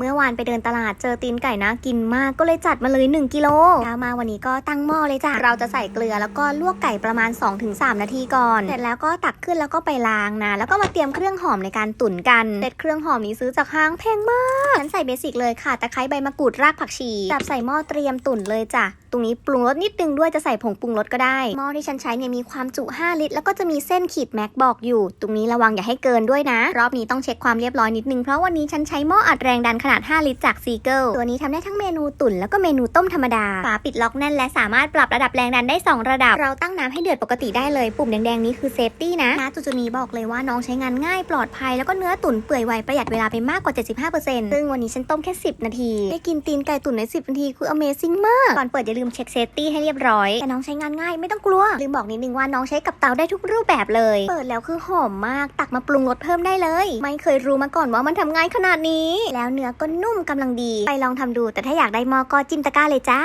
เมื่อวานไปเดินตลาดเจอตีนไก่นะกินมากก็เลยจัดมาเลย 1 กิโลเช้ามาวันนี้ก็ตั้งหม้อเลยจ้ะ เราจะใส่เกลือแล้วก็ลวกไก่ประมาณ 2-3 นาทีก่อน เสร็จแล้วก็ตักขึ้นแล้วก็ไปล้างนะ แล้วก็มาเตรียมเครื่องหอมในการตุ๋นกันเด็ดเครื่องหอมนี้ซื้อจากห้างแพงมากฉันใส่เบสิกเลยค่ะตะไคร้ใบมะกรูดรากผักชีจับใส่หม้อเตรียมตุ๋นเลยจ้ะตรงนี้ปรุงรสนิดนึงด้วยจะใส่ผงปรุงรสก็ได้หม้อที่ฉันใช้เนี่ยมีความจุ 5 ลิตร แล้วก็จะมีเส้นขีดแม็กบอกอยู่ ตรงนี้ระวังอย่าให้เกินด้วยนะ รอบนี้ต้องเช็คความเรียบร้อยนิดนึงเพราะวันนี้ฉันใช้หม้ออัดแรงดันขนาด 5 ลิตรจากซีเกิลตัวนี้ทำได้ทั้งเมนูตุ๋นแล้วก็เมนูต้มธรรมดา ฝาปิดล็อกแน่นและสามารถปรับระดับแรงดันได้ 2 ระดับ เราตั้งน้ำให้เดือดปกติได้เลย ปุ่มแดงๆนี้คือเซฟตี้นะนะจุดๆนี้บอกเลยว่าน้องใช้งานง่ายปลอดภัยแล้วก็เนื้อตุ๋นเปื่อยไวประหยัดเวลาไปมากกว่า 75%ซึ่งวันนี้ฉันต้มแค่ 10 นาที ได้กินตีนไก่ตุ๋นใน 10 นาทีคือ Amazing มาก ก่อนเปิดอย่าลืมเช็คเซฟตี้ให้เรียบร้อย แต่น้องใช้งานง่ายไม่ต้องกลัว ลืมบอกนิดนึงว่าน้องใช้กับเตาได้ทุกรูปแบบเลย เปิดแล้วคือหอมมาก ตักมาปรุงรสเพิ่มได้เลย ไม่เคยรู้มาก่อนว่ามันทำง่ายขนาดนี้ แล้วเนื้อก็นุ่มกำลังดี ไปลองทำดู แต่ถ้าอยากได้หมอก็จิ้มตะกร้าเลยจ้า